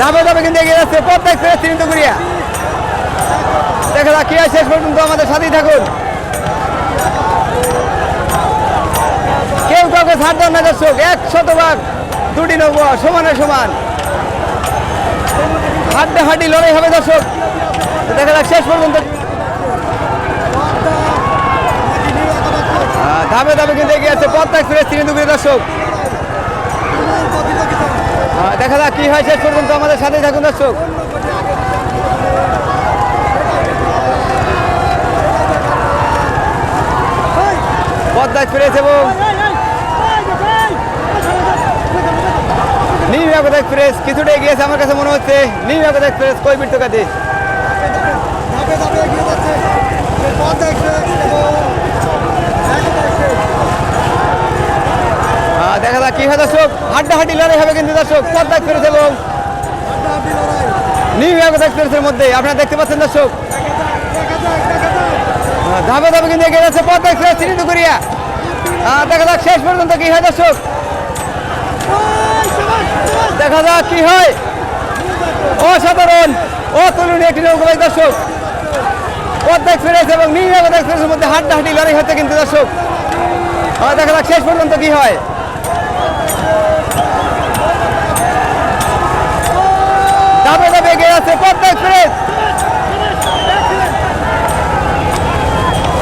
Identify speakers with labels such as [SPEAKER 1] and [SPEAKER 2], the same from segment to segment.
[SPEAKER 1] দাবে দাবে কিন্তু এগিয়ে যাচ্ছে, প্রত্যেক ফেরত চিহ্নিত করিয়া। দেখা যাক কি শেষ পর্যন্ত আমাদের সাথেই থাকুন। কেউ কাউকে ছাড় দেন না, দর্শক এক শতভাগ দুটি নৌকো সমানে সমান। হাড্ডে হাড্ডি লড়াই হবে, দর্শক। দেখা যাক, শেষ পর্যন্ত। ধাপে ধাপে কিন্তু এগিয়ে আছে পদ্মা এক্সপ্রেস চিহ্নিত করে দর্শক। দেখা যাক কি হয় শেষ পর্যন্ত আমাদের সাথেই থাকুন দর্শক পদ্মা এক্সপ্রেস এবং নিউ ইয়াগত এক্সপ্রেস কিছুটা এগিয়েছে আমার কাছে মনে হচ্ছে নিউ ইয়াগত এক্সপ্রেস কই বিট্টু কাছে
[SPEAKER 2] ধাপে ধাপে এগিয়ে যাচ্ছে পথ এক্সপ্রেস এবং
[SPEAKER 1] আহ, দেখা যাক কি হয় দর্শক হাড্ডাহাড্ডি লড়াই হবে কিন্তু দর্শক পদ্মা এক্সপ্রেস এবং নিউ ইয়াগত এক্সপ্রেসের মধ্যে। আপনারা দেখতে পাচ্ছেন দর্শক। ধাপে ধাপে কিন্তু এগিয়ে যাচ্ছে পদ্মা এক্সপ্রেস চিহ্নিত করিয়া দেখা যাক শেষ পর্যন্ত কি হয় দর্শক। দেখা যাক কি হয়। অসাধারণ, অতুলনীয় একটি নৌকা দর্শক। পদ্মা এক্সপ্রেস এবং নিউ ইয়াগত এক্সপ্রেসের মধ্যে হাড্ডাহাড্ডি লড়াই হচ্ছে কিন্তু দর্শক। দেখা যাক শেষ পর্যন্ত কি হয় ধাপে ধাপে এগিয়ে যাচ্ছে পদ্মা এক্সপ্রেস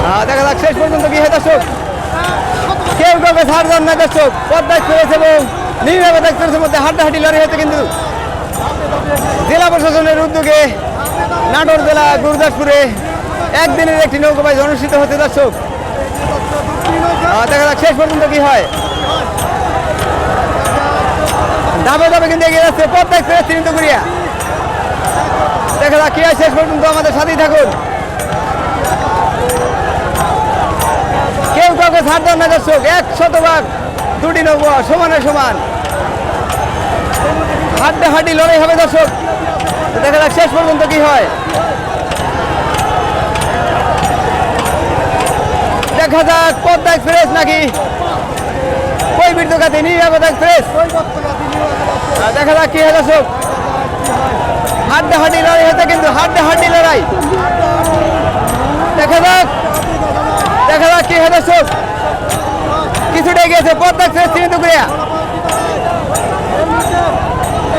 [SPEAKER 1] আহ, দেখা যাক শেষ পর্যন্ত কি হয় দর্শক, কেউ কাউকে ছাড় দেন না দর্শক। পদ্মা এক্সপ্রেস এবং ইয়াগত এক্সপ্রেসের মধ্যে হাড্ডাহাড্ডি লড়াই হচ্ছে কিন্তু জেলা প্রশাসনের উদ্যোগে নাটোর জেলা গুরুদাসপুরে একদিনের একটি নৌকাবাজ অনুষ্ঠিত হচ্ছে দর্শক। দেখা যাক শেষ পর্যন্ত কি হয়। ধাপে ধাপে কিন্তু এগিয়ে যাচ্ছে পদ্মা এক্সপ্রেস চিহ্নিত করিয়া দেখা যাক কি হয় শেষ পর্যন্ত আমাদের সাথেই থাকুন। কাউকে ছাড় দেন না দর্শক এক শতভাগ দুটি নৌকো সমানে সমান। হাড্ডে হাড্ডি লড়াই হবে দর্শক। দেখা যাক শেষ পর্যন্ত কি হয়। দেখা যাক পদ্মা এক্সপ্রেস নাকি কই বীরদুকাতে নিয়ে যাব এক্সপ্রেস দেখা যাক কি হয় দর্শক। হাড্ডে হাড্ডি লড়াই হতে কিন্তু হাড্ডে হাড্ডি লড়াই। দেখা যাক দেখা যাক কি হয় দর্শক কিছুটা এগিয়েছে পদ্মা এক্সপ্রেস চিহ্নিত করিয়া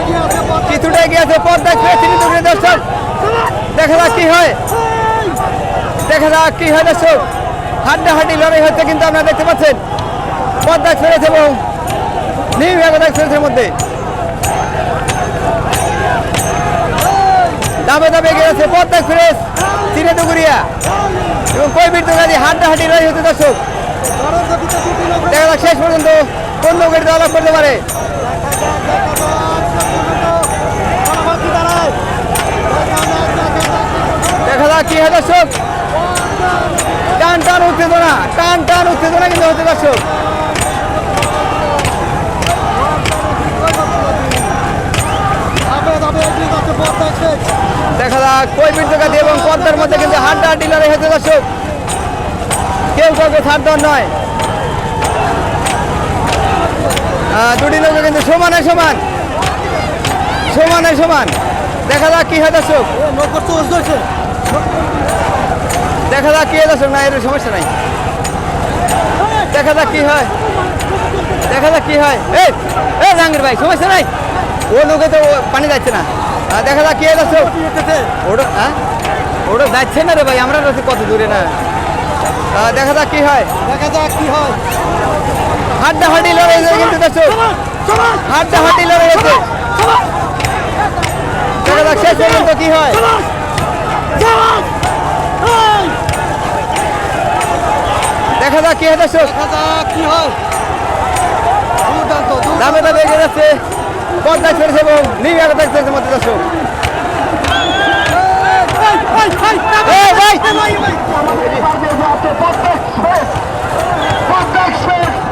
[SPEAKER 2] এগিয়ে আছে, পথ
[SPEAKER 1] কিছুটা এগিয়ে আছে দর্শক। দেখা যাক কি হয়। দেখা যাক কি হয় দর্শক। লড়াই হচ্ছে কিন্তু আপনারা দেখতে পাচ্ছেন। এক্সপ্রেস এবং এক্সপ্রেসের মধ্যে। দাবে দাবে এগিয়ে আছে এক্সপ্রেস চিহ্নিত করিয়া এবং কই বীর দোকানি হাড্ডা হাড্ডি লড়াই হচ্ছে দর্শক। দেখা যাক শেষ পর্যন্ত কোন নৌকাটি দল করতে পারে। দেখা যাক কি হয় দর্শক। টান টান, উত্তেজনা, টান টান, উত্তেজনা কিন্তু হচ্ছে দর্শক। দেখা যাক, কই বিদ্যুকাতি এবং পদ্মার মধ্যে কিন্তু হাড্ডা হাড্ডি লড়াই হচ্ছে দর্শক। কেউ কাউকে ছাড় নয়। দুটি নৌকা কিন্তু সমানে সমান। সমানে সমান। দেখা যাক কি হয় দর্শক। দেখা যাক কি হয় দর্শক। না এর সমস্যা নাই। দেখা যাক কি হয়। দেখা যাক কি হয়। এই এই জাহাঙ্গীর ভাই, সমস্যা নাই। ও নৌকে তো পানি যাচ্ছে না। দেখা যাক কি হয় দর্শক। ওটা হ্যাঁ? ওটা যাচ্ছে না রে ভাই, আমরা কত দূরে না। দেখা যাক কি হয়।
[SPEAKER 2] দেখা যাক কি হয়।
[SPEAKER 1] হাড্ডা হাড্ডি লড়াই হয়েছে কিন্তু দর্শক হাড্ডা হাড্ডি লড়াই হয়েছে দেখা যাক শেষ পর্যন্ত কি হয়। দেখা যাক কি হয় দর্শক।
[SPEAKER 2] কি হয়।
[SPEAKER 1] দামে দামে এগিয়ে যাচ্ছে। পদ্মা এক্সপ্রেস এবং নিউ ইয়াগত এক্সপ্রেসের মধ্যে দর্শক।